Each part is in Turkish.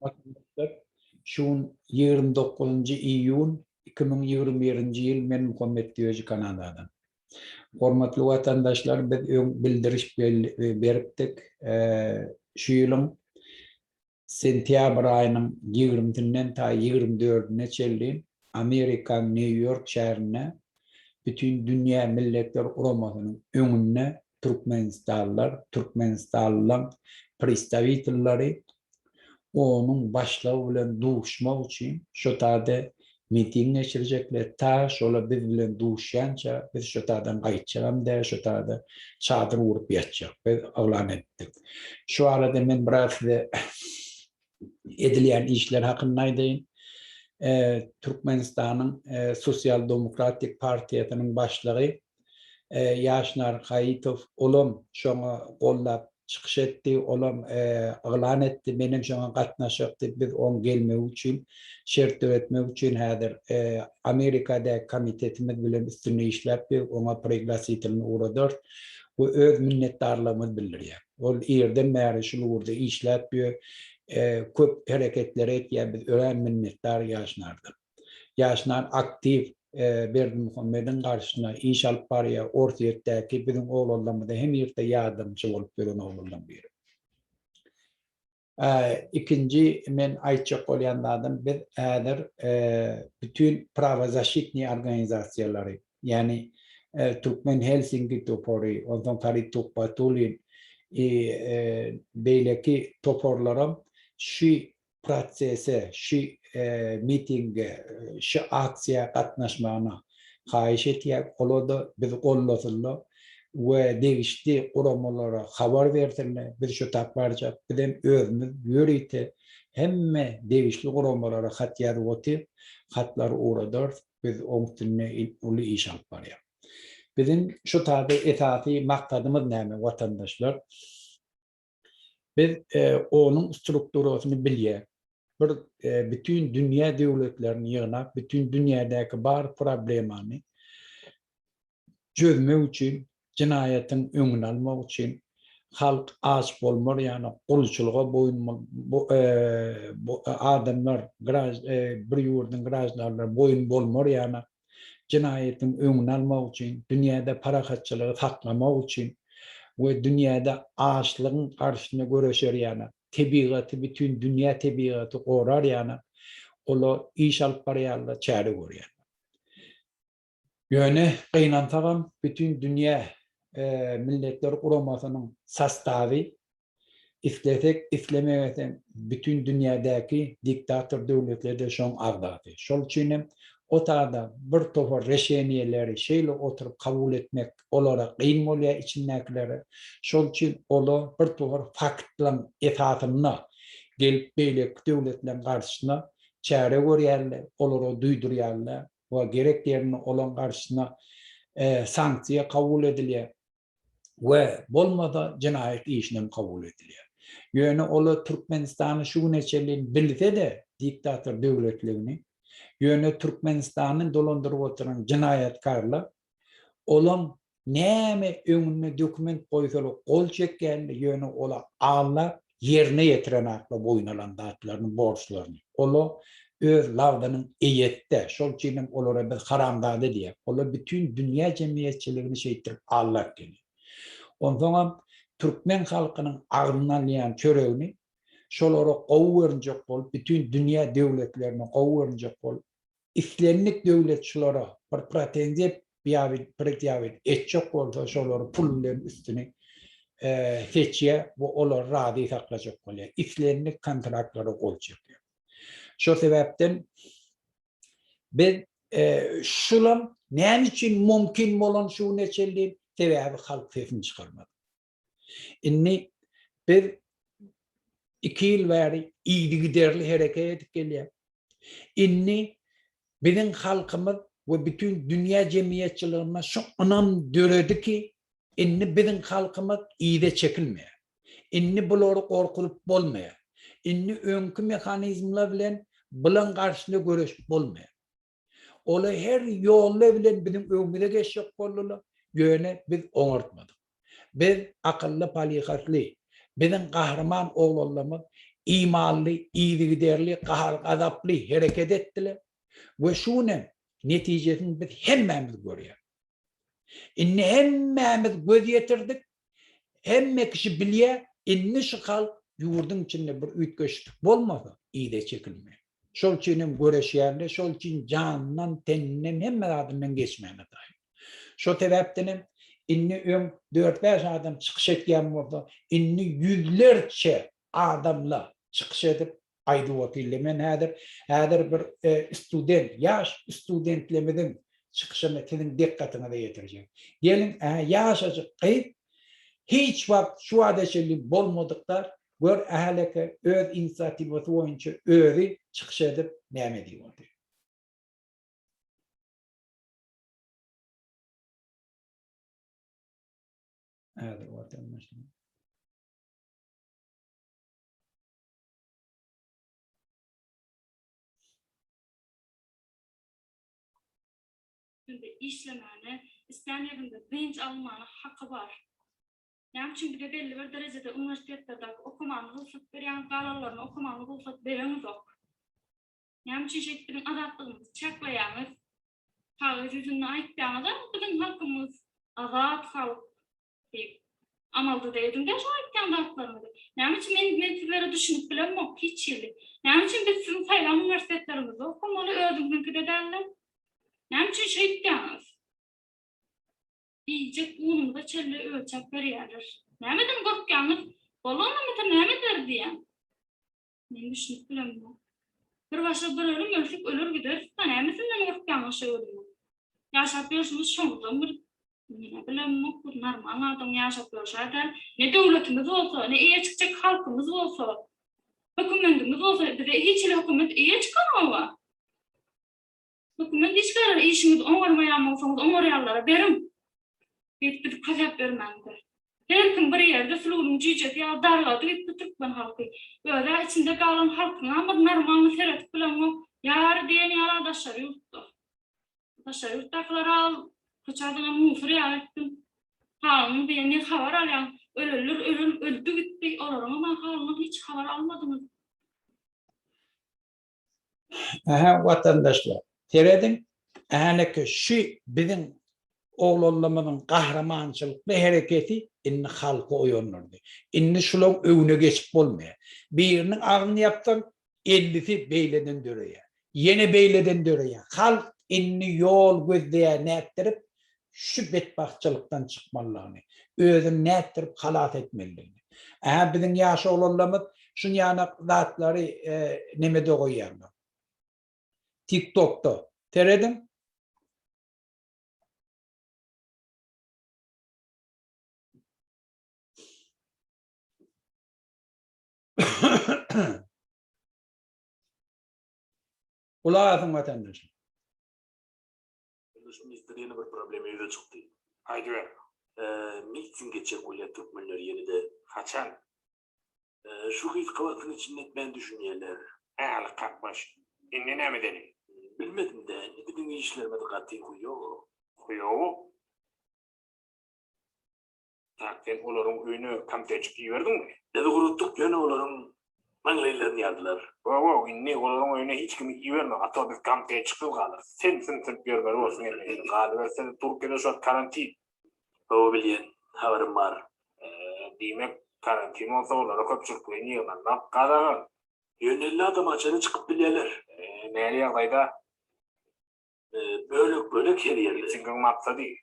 Arkadaşlar. Şun 29 iyun 2021 yıl men Muhammed Diyoji Kanada'dan. Hormatly vatandaşlar biz öň bildiriş beripdik. Eee, Şu ýylyň sentýabr aýynyň 20-sinden ta 24-ne çelli Amerika New York şäherine bütün dünya milletler uramasynyň öňünde Türkmenistanlar, Türkmenistanlyň o onun başlavıyla duşma için şu tarde miting geçirecekler. Ta şola birbirle duşyanca biz şu tardan kayıtçıram de şu tarda çadır vurup yatacak. Biz avlan ettik. Şu arada ben biraz da edilen işler hakkındaydım. E, Türkmenistan'ın e, Sosyal Demokratik Partiyasının başlığı e, Yaşnar Hayitov olum şoňa gollap çıkış etti, olam e, ılan etti, benim şoňa gatnaşypdy, biz on gelmek üçin, şert öğretmek üçin häzir e, Amerika'da komitetimiz bilen üstüne işläp, ona preglasitini uğradyr. Bu öz minnetdarlığımız bildirýär. Ol ýerden bäri şol urda işläp, e, köp hareketler etýär, biz ören minnetdar ýaşnardy. Ýaşnar aktiv ee, bir Muhammed'in karşısına inşallah paraya orta yurttaki bizim oğullarımı da hem yurtta yardımcı olup veren oğullarım biri. Ee, ikinci, men ayçak olayanlardan bir adır e, bütün pravazaşikni organizasyonları, yani e, Türkmen Helsinki toporu, ondan tari Tukba Tulin, e, beyleki toporlarım şu prosese, şu e, mitinge, şu aksiya katnaşmana haýyş etýär. Olada biz gollasylla we degişdi uramalara habar berdiler. Biz şu tapbarjak bilen özümüz ýörite hemme degişli uramalara hat ýazyp otyp, hatlar uğradyr. Biz oňtynne uly iş alyp barýar. Bizim şu taýda esasy maksadymız näme watandaşlar? Biz e, onun strukturasyny bilýär. Bir e, bütün dünya devletlerini yığınap, bütün dünyadaki bar problemani çözmek için, cinayetin önünü almak için, halk aç bolmar yani kulçuluğa boyun bu, e, bu adamlar graj, e, bir yurdun grajlarlar boyun bolmar yani cinayetin önünü almak için, dünyada para kaççılığı saklamak için ve dünyada açlığın karşısına göreşer yani tebigatı, bütün dünya tebigatı korar yani. Ola iş alıp barayarla çare görüyor. Yöne kıynantagam bütün dünya e, milletler kuramasının sastavı ifletek iflemeyeten bütün dünyadaki diktatör devletlerde şon ağdadı. Şol için o taada bir tofa reşeniyeleri şeyle oturup kabul etmek olarak kıyım oluyor içindekileri. Şol için ola bir tofa faktlan esasına gelip böyle devletlerin karşısına çare görüyorlar, olara duyduryorlar ve gerek yerine olan karşısına e, sanksiya kabul ediliyor ve bolmada cinayet işinin kabul ediliyor. Yani ola Türkmenistan'ı şu neçelin bilse de diktatör devletlerini yönü Türkmenistan'ın dolandırıp oturan cinayetkarlar olan näme öňüne dokument koýsaly kol çekýän yönü ola alla yerine yetiren akla boyun dağıtlarının borçlarını. Ola öz lavdanın eyette, şol çiğnem olara bir haramdade diye. Ola bütün dünya cemiyetçilerini şeyittirip Allah geliyor. Ondan Türkmen halkının ağrından liyan çöreğini şolara qowwernjek bol, bütün dünya devletlerine qowwernjek bol, islenlik devletçilere bir pretenziya biýabit, pretýabit etjek bolsa şolary pulların üstüne e, seçýär, bu olar rady saklajak bolýar. Islenlik kontraktlara gol çekýär. Şo sebäpden biz e, şulam näme için mümkin bolan şu neçelliğin sebäbi halk sesini çıkarmadı. Inni biz iki yıl beri iyili giderli hareket edip gelýär. Inni bizim halkımız ve bütün dünya cemiyetçilerine şu anam döredi ki inni bizim halkımız iyide çekilmeýär. Inni buları korkulup bolmaýar. Inni önkü mekanizmler bilen bilen karşısında görüş bolmaýar. Ola her yolla bilen bizim öňüme geçip boldular. Yöne biz oňartmadyk. Biz akıllı palikatli, bizim kahraman oğullarımız imanlı, iyi giderli, kahar azaplı hareket ettiler. Ve şunu netijesini biz hemmemiz görüyor. Inni hemmemiz göz yetirdik. Hemme kişi bilye inni şıkal yurdun içinde bir üyt bolmasa, bolmadı. De çekilme. Şol çinin göreşýärde, şol çin canından, teninden, hemme adından geçmeyene dair. Şo tebeptenim inni öň 4-5 adam çıkış etken bolsa, Inni yüzlerçe adamla çıkış edip aýdywatileme nädir? Häzir bir e, student, ýaş studentlemeden çykyşyny tiliň dikkatine de ýetirjek. ýaş e, ýaşaçyk gyp hiç wagt şu adeşli bolmadyklar gör ähleke öz inisiativasy boýunça özi çykyş edip näme diýerdi. Häzir wagt Şimdi işlemeni, isteyen yerinde bilinç almanı hakkı var. Yani çünkü de belli bir derecede üniversitelerde okumanı ruhsat veren kararlarını okumanı ruhsat veren yok. Yani çünkü şekilde azadlığımızı çaklayanız, halk yüzüne ayıklayanı da bizim halkımız azat halk deyip amalda deydim de şu ayıklayan haklarını Yani için ben, ben sizlere düşünüp bilen yok hiç yeri. Yani için biz sizin sayılan üniversitelerimizde okumalı öğrenmek de derler. Şey yalnız. Yiyecek ununda çelle ölçek veriyorlar. Ne dedim korkyanlık? Bolonla mı da ne der diyen? Ne düşünüp bilemiyorum. Bir başka bir ölüm ölsük ölür gider. Ha ne misinden korkyanlık şey ölüyor. Yaşap yaşımız şonda bir ne bilemiyorum. Bu normal adam yaşap yaşarken ne devletimiz olsa ne iyi çıkacak halkımız olsa hükümetimiz olsa bize hiç hükümet iyi çıkamıyor. Hükümet iş verir, işimiz oňarmaýan bolsaňyz oňarýanlara berim. Bir bir kazap bermende. Her kim bir yerde flugun cüce ya darladı bir Türkmen halkı. Böyle içinde kalan halkın ama normal seret bilen o yar diyen yaradaşlar yurtta. Arkadaşlar yurttakiler al, kaçardığına mufri ettim. Halının bir ne haber alayan, ölülür, ölüm, öldü gitti. Olarak ama halının hiç haber almadınız. Aha, vatandaşlar. Teredin ahaleke şu bizim oğlanlamının kahramançılık ve hareketi inni halkı oyanırdı. Inni şulun övüne geçip olmaya. Birinin ağını yaptan ellisi beyleden döreye. Yeni beyleden döreye. Halk inni yol gözleye ne ettirip şu bedbahtçılıktan çıkmalarını, özün ne ettirip halat etmelerini. Aha bizim yaşı oğlanlamız şun yana zatları e, nemede koyarlar. TikTok'ta. Teredim. Ulaşın vatandaşım. Şimdi yeni bir problem evde çıktı. Haydi ver. Ee, miting geçecek öyle Türkmenler yeni de. Kaçan? Ee, şu his kavasının içinde ben Bilmedim de ne bileyim işlerime de katı koyuyor. Koyuyor. Zaten onların öyünü kamte çıkıyordun mu? Dedi kuruttuk yine onların manglaylarını yardılar. Wow, wow, inni onların öyüne hiç kimi iyi verme. Hatta biz kamte çıkıp kalır. Sen sen sen görmer olsun yani. Kalı versene Türkiye'de şu an karantin. O bilyen haberim var. Ee, demek karantin olsa onlara köpçülüklerini yığınlar. Kadar. Yönelli adam açanı çıkıp bilyeler. Ee, nereye kayda? Ee, bölük bölük her yerde. Çünkü maksa değil.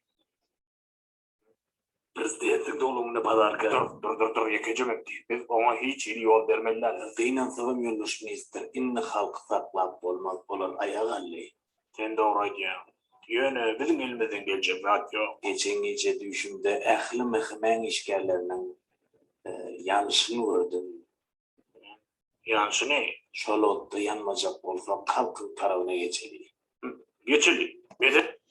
Prezidentin dolumunu pazarga. Dur dur dur dur yakacağım etti. Biz ona hiç iyi yol vermeliler. Deynen sığım yönlüş minister, inni halkı saklap olmaz olan ayağı alli. Sen doğru diyorsun. Yönü bizim elimizden gelecek zat yok. Geçen gece düşümde ehli mehmen işgallerinin e, yanlışını gördüm. Yanlışı ne? Şolotta yanmayacak olsa halkın tarafına geçelim. Geçildi. Bizi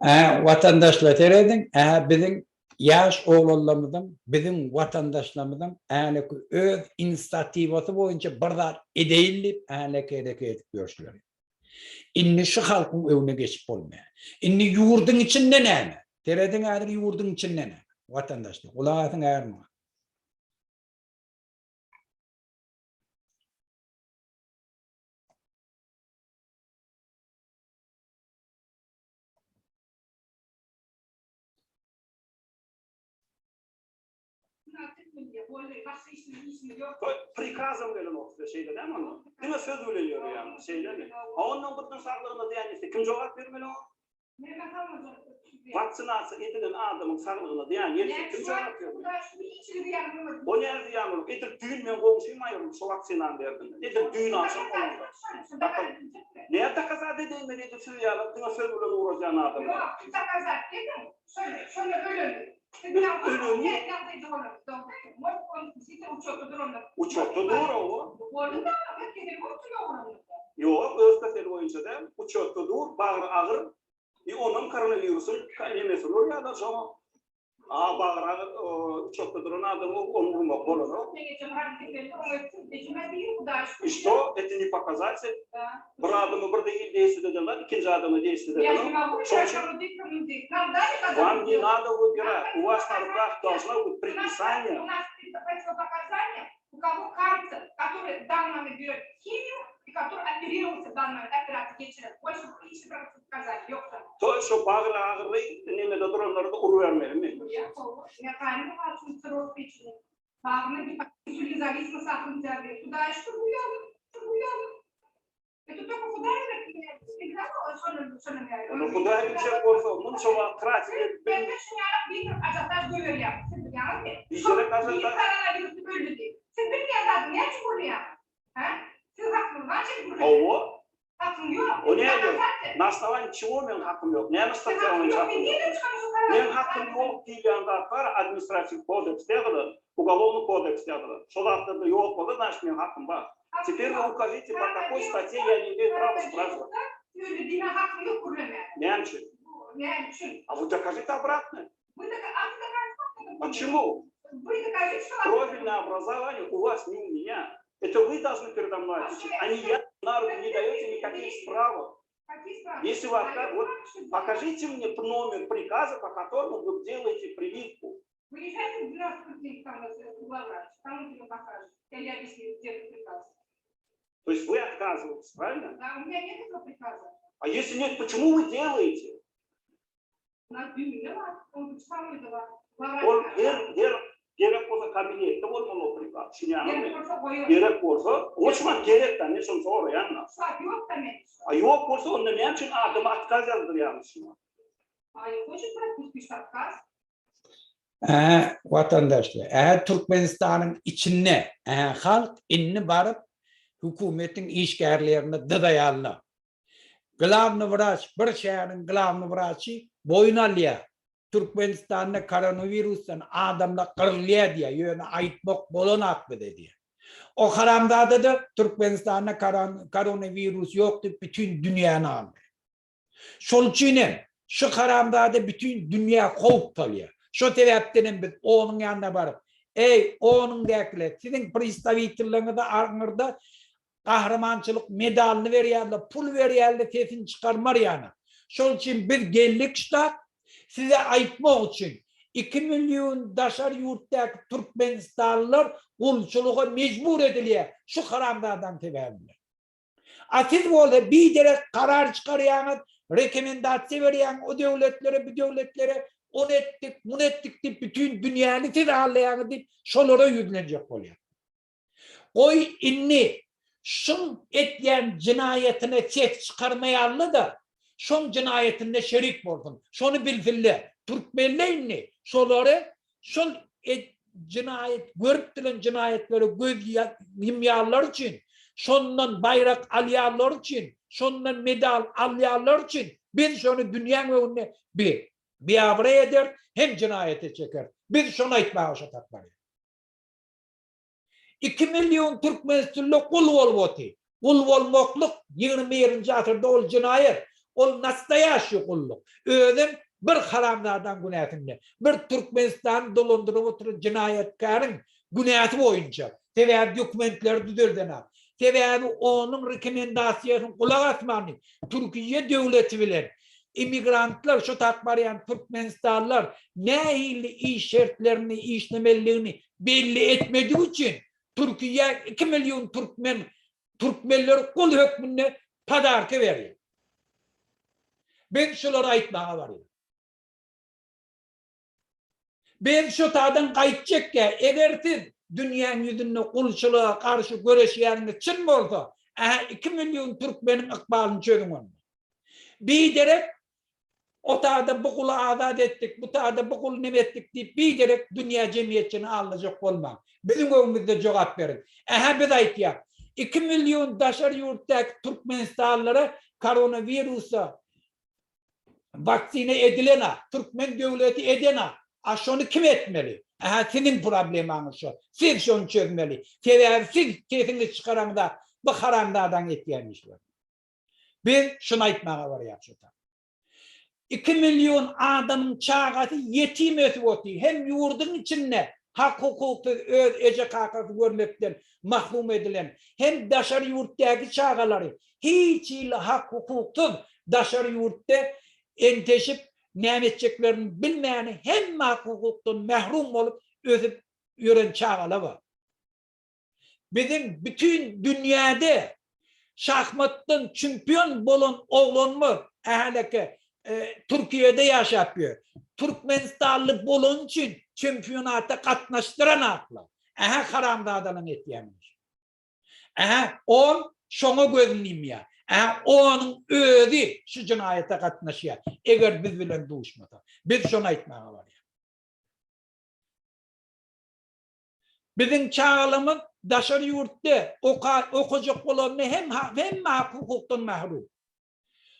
Aha, vatandaşlar teredin. Aha, bizim yaş oğlanlarımızın, bizim vatandaşlarımızın ahaleki öz inisiyativası boyunca bırdar edeyilip ahaleki edeki edip görüşler. İnni şu halkın önüne geçip olmaya. İnni yurdun içinde ne mi? Teredin adır yurdun içinde ne? Vatandaşlar. Kulağısın ağırma. Böyle başka işimiz işimiz yok. Prikazım gelen o şeyde değil mi? Değil mi söz öyleniyor yani şeyler mi? Ha ondan bıktın sağlığına diyen kim cevap vermeli o? Mehmet almayacak. Vaksinasyon edilen adamın sağlığına diyen yerse Yani kim cevap vermeli? O nerede yağmur? Edir düğün men komşuyum ayırım şu vaksinan verdim. Edir düğün alsın onunla. Neye takasa dediğin beni edir söz ya. Buna söz öyle uğrayacağın adam. Yok, takazat dedim. Şöyle, şöyle ölüm. Biraz Ölüm. Ne yaptı doğru. Doğru o. Orada herkesin oturuyor orada. Yok, öz kaseri boyunca da uçakta dur, bağır ağır. E onun koronavirüsün kalemesi olur ya da sonra. A bağırağı çok дронадому, он умок И Что? Это не показатель. Bir adımı burada действует dediler, ikinci adımı действие dediler. Вам не надо выбирать. У вас на руках должно быть предписание. У нас есть показания у кого карта, который в данный момент берет химию, и который оперировался в данный момент операцией через больше 50% сказать, ёпта. То, что багла агры, не на дотрон народ урвем. Я тоже. Я тайно вас устроил печени. Багна гипотезули зависимо от функции Туда и что гуляли, что гуляли. Это только хударина, всегда особенно совершенно верно. Ну хударина все просто, ну что вам тратить. Ben de şunu yapayım, acaba böyle yaptım. Yani, çok iyi karar verdim böyle diye Siz bilmiyorsunuz niye çıkıyor ya? Ha? Siz hakkınız var çünkü burada. o, Hakkın yok. O ne Siz diyor? zaten- на основании чего мен hakkım yok? Neye Siz stатья hakkın onun yok. hakkım Niye yok? de çıkarıyorsun Men karar? hakkım yok deyilgen var, административный кодекс дегілі, уголовный кодекс дегілі. Сол авторда yok oldu, значит мен hakkım var. Hakkın Теперь yok. вы укажите, по какой Karar статье veriyorsa- я не имею права karar спрашивать. veriyorsa Söylediğine hakkın yok kurulmaya. Нянчи. Yani şu. А вы докажите обратно. Вы дока- а вы докажете, что- Почему? Вы докажите, что- Профильное образование у вас не у меня. Это вы должны передо мной отвечать, а не я. На руки не даете никаких справок. Если вы отка- я вот Покажите мне номер приказа, по которому вы делаете прививку. Вы езжайте в 12 дней, там, там тебе покажет. Я объясню, где этот приказ. То есть вы отказываетесь, правильно? Да, у меня нет этого приказа. А если нет, почему вы делаете? Он Gerek olsa kabiliyette olmalı okulda. Gerek olsa boyu. Gerek olsa. Uçmak gerek de ne sonuçta oraya anlar. Yok demek. Yok olsa onda ne için adım atkaz yazdır yani şimdi. Hayır, hocam bırak gitmiş atkaz. Ee, vatandaşlar, eğer Türkmenistan'ın içine ee, halk inni barıp hükümetin işgərlərini dıdayanlı. Glavni vraç, bir şəhərin glavni vraçı boyun alıyor. Türkmenistan'da koronavirüsten adamla kırılıyor diye yöne aytmak bolanak mı dedi. O karamda da Türkmenistan'da koron- koronavirüs yoktu bütün dünyanın aldı. Şol için şu karamda da bütün dünya kovup kalıyor. Şu sebepten biz onun yanına barıp ey onun dekle sizin pristavitellerine de arngırda kahramançılık medalını veriyorlar, pul veriyorlar, sesini çıkarmar yani. Şol için bir geldik işte size aytmak üçin 2 milyon daşar yurtdaki Türkmenistanlılar kulçuluğa mecbur ediliye şu karamlardan tebevle. Asiz bolsa bir direk karar çıkarayanız, rekomendasiýa veriyen o devletlere, bu devletlere on ettik, mun ettik deyip bütün dünyanı siz ağırlayanı deyip şolara yüklenecek oluyor. Oy inni şun etyen cinayetine ses çıkarmayanlı da şon cinayetinde şerik boldun. Şonu bilfille. Türkmenleyni. Şolları şol e, et, cinayet, görüp dilen cinayetleri göz yimyarlar için, şondan bayrak aliyalar için, şondan medal aliyalar için, bir şonu dünyanın önüne bir, biavre eder, hem cinayete çeker. Bir şona itmağa şatatlar. 2 milyon Türkmen sülle kul ol voti. Kul olmaklıq 21. asırda ol cinayet. Ol nastayaşy kulluk. Özüm bir haramlardan günähini, bir Türkmenistan dolandyryp oturan cinayetkärin günäti boýunça tewer dokumentler düzürdena. Tewer onun rekomendasiýasyny kulak atmany. Türkiýe döwleti bilen immigrantlar, şu tatmarayan Türkmenistanlar nähili iş şertlerini, işlemelliğini belli etmediği için Türkiye 2 milyon Türkmen Türkmenler kul hükmünü padarka veriyor. Ben şular aýtmaga barýam. Ben şu tadan gaýtjekkä eger siz dünýäniň ýüzünde gulçylyğa garşy göreşýäriniz çyn bolsa, aha 2 million türkmeniň ykbalyny çögün bolmaly. Biderek o taada bu kulu azat ettik, bu taada bu kulu nemettik deyip biderek dünya cemiyetçini alacak olmak. Bizim önümüzde cevap verin. Ehe biz aytya. 2 milyon daşar yurttak Türkmenistanlara koronavirusa vaksine edilena, Türkmen devleti edena, aşonu kim etmeli? Aha, senin problemanı şu. Siz şunu çözmeli. Sebebi siz keyfini çıkaranda, bu haramlardan etkilenmişler. Bir, şunu aitmağa var yapşıta. 2 milyon adamın çağatı yetim ötü otu. Hem yurdun içinde hak hukuku öz ece kakası görmekten mahrum edilen. Hem daşarı yurttaki çağaları hiç ile hak hukuksuz daşarı yurtta enteşip nimetçeklerini bilmeyeni hem hukuktan mahrum olup özüp yören çağalar var. Bizim bütün dünyada şahmattan çempiyon bolan oğlanımız ehleke e, Türkiye'de yaşapıyor. Türkmenistanlı bolun için çempiyonata katnaştıran akla. Aha karamdağdanın etkiyemiş. Aha on şonu gözleyeyim ya. E, onun özü şu cinayete katnaşıyor. Eger biz bilen duşmasa. Biz şunu etmeye var ya. Bizim çağlımız daşarı yurtta oka, okuyacak olanını hem, hem hukuktan mahrum.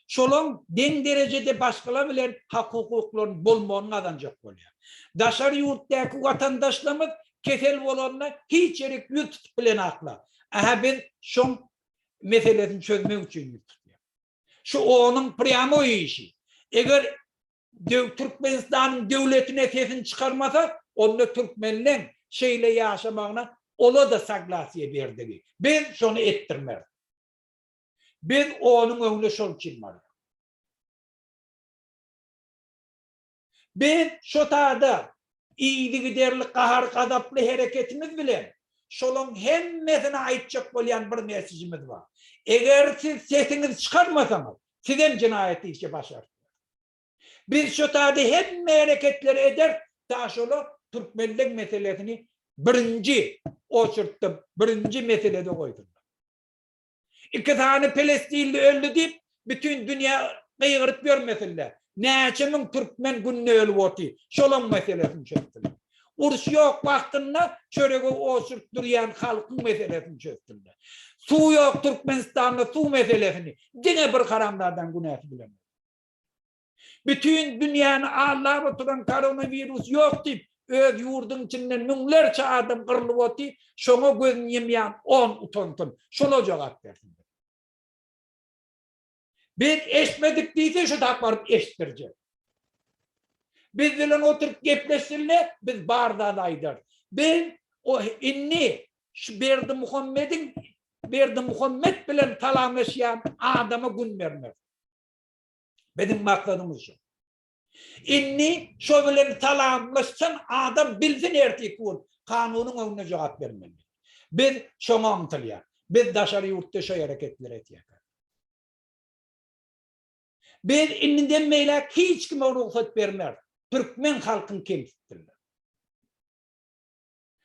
Şolon den derecede başkala bilen hak hukukların bolmağını kazanacak oluyor. Daşary yurttaki vatandaşlarımız kesel olanla hiç yerik ýutup bilen akla. Aha ben şun meselesini çözmek üçin tutýar. Şu onun priamo işi. Eger Türkmenistanyň döwletine sesini çıkarmasa, onda Türkmenler şeyle yaşamağına ola da saglasiye berdigi. Ben şonu ettirmez. Ben onun önüne şol çilmalı. Ben şotada iyiligi derli kahar gazaplı hareketimiz bilen şolun hemmesini aýtjak bolýan bir mesijimiz bar. Eğer siz sesinizi çıkarmasanız sizin cinayeti işe başar. Biz şu taada hem hareketleri eder daha şolu Türkmenlik meselesini birinci oçurttum, birinci meselede koydum. İki tane Filistinli öldü deyip bütün dünya kıyırıp görmesinler. Neçemin Türkmen günne ölüp otu. Şolun meselesini çözdüler. Uruş yok vaktinde çörege oşurup duruyan halkın meselesini çözdüler. Su yok Türkmenistan'da su meselesini. Yine bir karamlardan günahı bilemez. Bütün dünyanın ağlar oturan koronavirus yok deyip öz yurdun içinden minlerce adam kırılıp oti, şoňa gözün yemeyen on utontun. Şol cevap verdim. Bir eşmedik değilse şu tak varıp. Biz bilen oturup gepleşdirle biz barda daydır. Ben o inni şu Berdi Muhammed'in Berdi Muhammed bilen talamlaşyan adama gün vermez. Benim maksadımız şu. Inni şu bilen talamlaşsan adam bilsin ertik kun. Kanunun önüne cevap vermeli. Biz şoma umtulya. Biz daşarı yurtta şu hareketler etiyek. Biz inni meylek hiç kime ruhsat vermer. Türkmen halkın kemsittirler.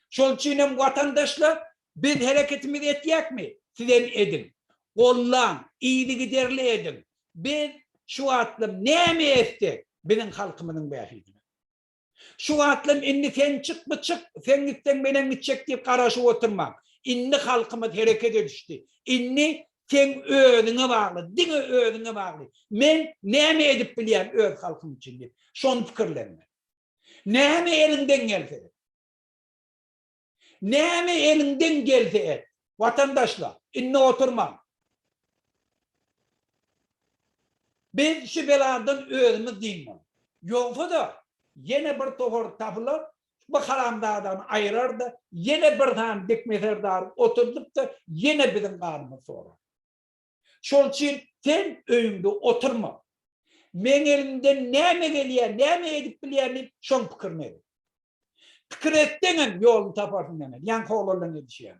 Şol çiğnem vatandaşlar biz hareketimizi etiyek mi? Sizden edin. Kollan, iyili giderli edin. Ben şu atlım ne mi etti? Benim halkımın behidine. Şu atlım inni sen çık mı çık, sen gitsen benim gidecek deyip karşı oturmam. İnni halkımız harekete düştü. İnni Sen özüne bağlı, dine özüne bağlı. Men näme edip bilýän öz halkym üçin diýip. Şonu pikirlenme. Näme elinden gelse. Näme elinden gelse et. Vatandaşla inne oturma. Biz şu beladan özümüz dinle. Yoksa da yine bir tohor tapılır, bu haramda adam da, yine bir tane dikmeser oturdup da, yine bizim karnımız sorar. Şol için sen öğünde oturma. Men elimden näme gelýär, näme edip bilýärni şoň pikirni. Pikir etdiňem ýolunu taparsın demek. Yan koğlarlan edişýär.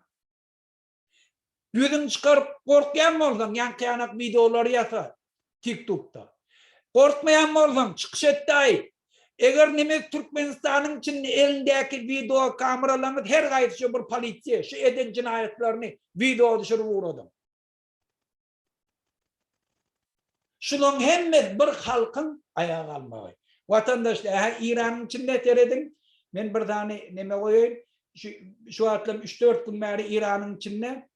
Yüzün çıkarıp korkyan bolsaň, yan kıyanak videoları yasa TikTok'ta. Korkmayan bolsaň, çıkış etdi. Eger neme Türkmenistan'ın için elindeki video kameralarını her gayet bir polisiye şu eden cinayetlerini video düşürüp uğradım. Şunun hemme bir halkın ayağa kalmağı. Vatandaşlar ha İran'ın içinde teredin. Men bir tane neme koyayım. Şu, şu atlım 3-4 gün beri İran'ın içinde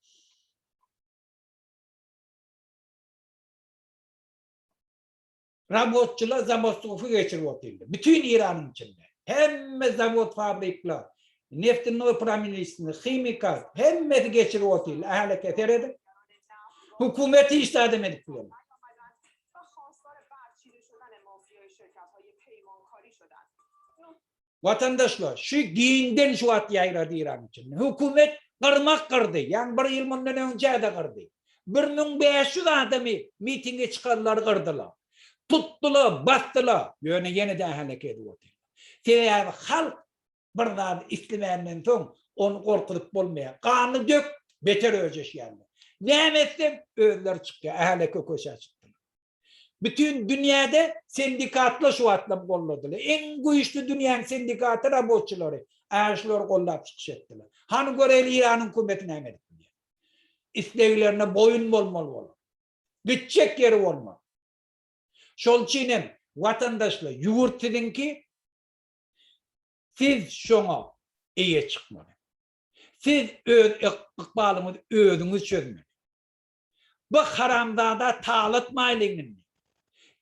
Rabotçular zamostofu geçirip oturdu. Bütün İran'ın içinde. Hemme zavod fabrikler, neftin opraministini, kimikal, hemmeti geçirip oturdu. Ahleke teredi. Hükümeti işte demedik bile. vatandaşlar şu giyinden şu at yayra diýran üçin. Hökümet qırmak qırdy. Ýa-ni bir ýyl mundan öňje de qırdy. 1500 adamy mitinge çykanlar kırdılar. Tuttular, basdylar. Ýöne ýene de häleket boldy. Sebäbi halk bir daha islemenden soň onu korkulup bolmaýa. Kanı dök beter öjeşýär. Nämetdim özler çykdy, hälekä köşe çykdy. Bütün dünyada sendikatla şu atlam kolladılar. En güçlü dünyanın sendikatı robotçuları. Ağaçları kollap çıkış ettiler. Hani göreli İran'ın hükümetine emedik. İsteklerine boyun olmalı olur. Gidecek yeri olmalı. Şol çiğnem vatandaşlar yugurtedin ki siz şuna iyi çıkmalı. Siz öz ikbalınızı ödünüz çözmeli. Bu haramda da talatmayın.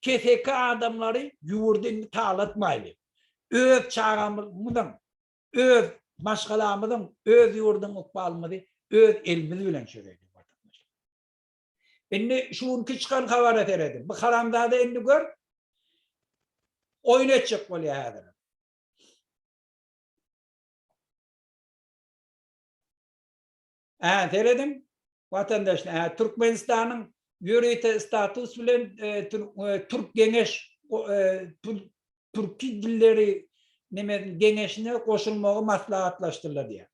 KFK adamları yurdunu talatmayın. Öz çağımızın, öz başkalarımızın, öz yurdun ikbalımızı, öz elimiz bilen söyledik vatandaşlar. Şimdi şu ülke çıkan havaret eredim. Bu haramda da endi gör, oynayacak oluyor hadir. Ha, dedim vatandaşlar, Türkmenistan'ın Yörete status bilen e, e Türk Geneş e, Türki dilleri neme geneşine koşulmağı maslahatlaştırlar diye.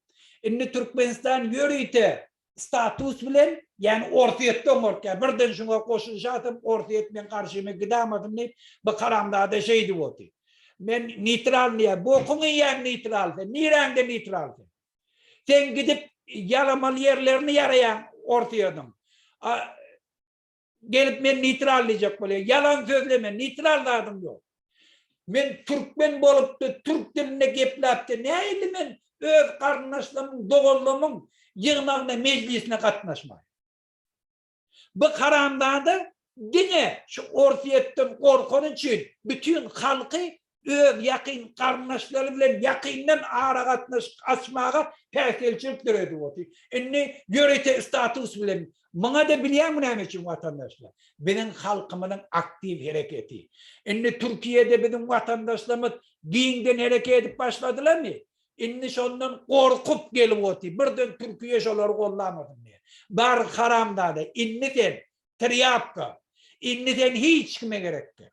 Indi Türkmenistan yörüyte status bilen yani ortayetten ortaya birden şuna koşulşatım ortayet ben karşıma gidamadım deyip bu karamda da şeydi oldu. Men nitral diye bu konu yer nitraldı. Nirende nitraldı. Sen gidip yaramal yerlerini yarayan ortayadım. Gelip ben nitralleyecek böyle. Yalan söyleme. Nitralladım yok. Men Türkmen bolup da Türk diline geplaptı. Ne eyli men öz kardeşlerimin, doğullumun yığınağına, meclisine katnaşmay. Bu karamda da yine şu ortiyetten korkun için bütün halkı öz yakin karnaşları bilen yakinden ara gatnaş asmağa päkelçilik döredi boldy. Inni ýörete status bilen Mına da bilýän näme üçin watandaşlar? Benim halkymyň aktif hereketi. Inni Türkiýede bizim watandaşlarymyz giňden hereket edip başladylarmy? Inni şondan gorkup gelip oty. Birden Türkiýe şolar gollamady. Bar haramda da inni sen tiryapka. Inni sen hiç kime gerekdi.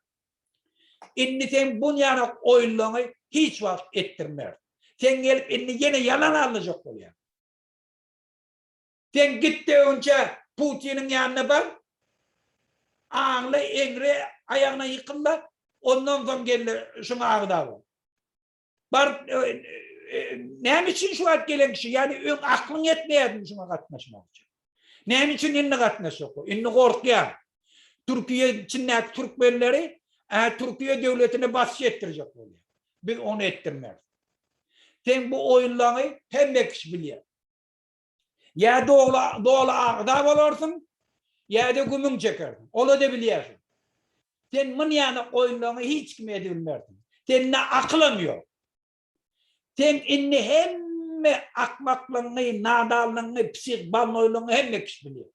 Inni sen bu yana oyunluğunu hiç vakt ettirmer. Sen gelip inni yine yalan alacak oluyor. Sen gitti önce Putin'in yanına bar. Ağla engre ayağına yıkınlar. Ondan sonra gelir şuna ağda bu. Bar e, e, ne için şu at gelen kişi yani ön aklın yetmeýärdi şuna gatnaşmak için. Ne için inni gatnaşak? İnni korkuyor. Türkiye içindäki türkmenleri e, Türkiye devletine baskı ettirecek oluyor. Biz onu ettirmez. Sen bu oyunları hem de kişi biliyor. Ya doğulu, doğulu ağda olursun ya da gümün çekersin. Onu da biliyorsun. Sen mın yani oyunlarını hiç kime edilmerdin. Senin aklın yok. Sen inni hem akmaklığını, nadallığını, psik balnoyluğunu hem de kişi biliyor.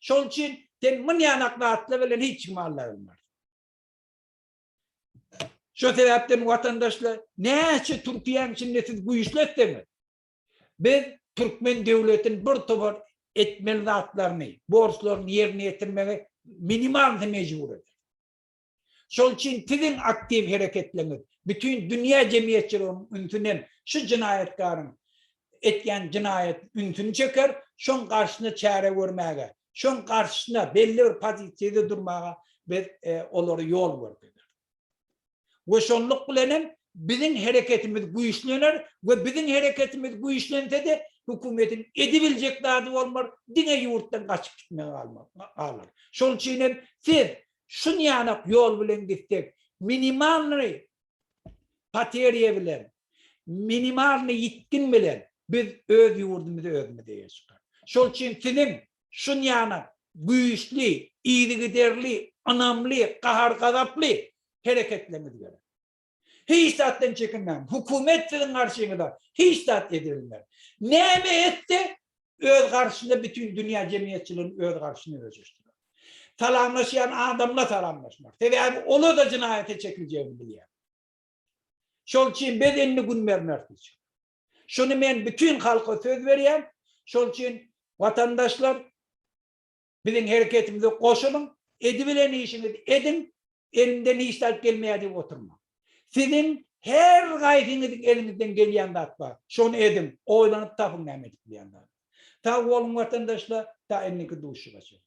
Şol için sen mın yani akla atla hiç kime Allah'ın Şu sebepten vatandaşlar ne için Türkiye'nin içinde siz bu işlet mi? Biz Türkmen devletin bir topar etmeli zatlarını, borçlarını yerine getirmeye minimal mecburidir. Şol için sizin aktif hareketleriniz, bütün dünya cemiyetçilerinin üntünen şu cinayetkarın etken cinayet üntünü çeker, şun karşısına çare vermeye, şun karşısına belli bir pozisyede durmaya ve e, onları yol verdiler. Goşonluk bilenem bizim hereketimiz güýçlenir we bizim hereketimiz güýçlense de hükümetin edebilecek dady bolmar, dine yurtdan kaçıp gitmek almar. Şol üçin siz şu yana yol bilen gitsek, minimalny pateriye bilen, minimalny yitkin bilen biz öz yurdumuzu özüme diye çıkar. Şol üçin sizin şu yana güýçli, iyiligiderli, anamly, kahar gazaply hareketleriniz gerek. Hiç zaten çekinmem. Hükümet sizin karşınızda hiç zat edilmez. Ne mi etse öz karşısında bütün dünya cemiyetçiliğinin öz karşısında özleştirir. Salamlaşan adamla salamlaşmak. Tabi onu da cinayete çekileceğini biliyor. Şol için bedenini gün vermek için. Şunu ben bütün halka söz veriyorum. Şol için vatandaşlar bizim hareketimize koşulun. Edibilen işinizi edin. Elimden hiç dert gelmeye diye oturma. Sizin her gayretinizin elinizden gelen var. Şunu edin. Oylanıp tapın ne bir yandan. Ta oğlum vatandaşlar ta elini duşu kaçır.